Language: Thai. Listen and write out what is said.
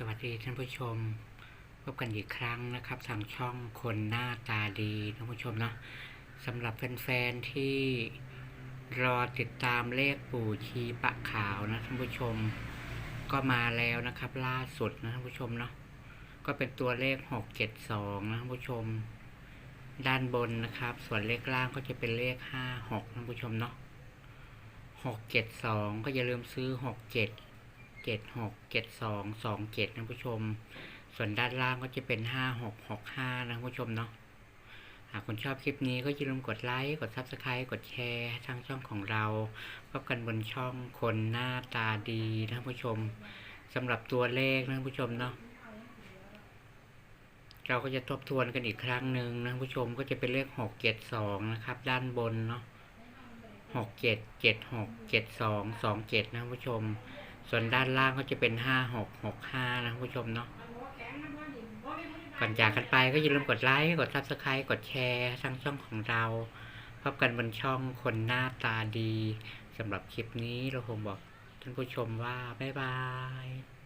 สวัสดีท่านผู้ชมพบกันอีกครั้งนะครับ ทางช่องคนหน้าตาดีท่านผู้ชมเนาะสำหรับแฟนๆที่รอติดตามเลขปู่ชีปะขาวนะท่านผู้ชมก็มาแล้วนะครับ ล่าสุดนะท่านผู้ชมเนาะก็เป็นตัวเลขหกเจ็ดสองนะท่านผู้ชม ด้านบนนะครับ ส่วนเลขล่างก็จะเป็นเลขห้าหกท่านผู้ชมเนาะหกเจ็ดสองก็อย่าลืมซื้อหกเจ็ด เจ็ดหกเจ็ดสองสองเจ็ดนะผู้ชม ส่วนด้านล่างก็จะเป็นห้าหกหกห้านะผู้ชมเนาะหากคุณชอบคลิปนี้ก็อย่าลืมกดไลค์ กด Subscribe กดแชร์ทางช่องของเราพบกันบนช่องคนหน้าตาดีนะผู้ชมสำหรับตัวเลขนะผู้ชมเนาะเราก็จะทบทวนกันอีกครั้งหนึ่งนะผู้ชมก็จะเป็นเลขหกเจ็ดสองนะครับ ด้านบนเนาะหกเจ็ดเจ็ดหกเจ็ดสองสองเจ็ดนะผู้ชม ส่วนด้านล่างก็จะเป็นห้าหกหกห้านะผู้ชมเนาะก่อนจากกันไปก็อย่าลืมกดไลค์กดซับสไครต์กดแชร์ทางช่องของเรา พบกันบนช่องคนหน้าตาดีสำหรับคลิปนี้เราคงบอกท่านผู้ชมว่า บ๊ายบาย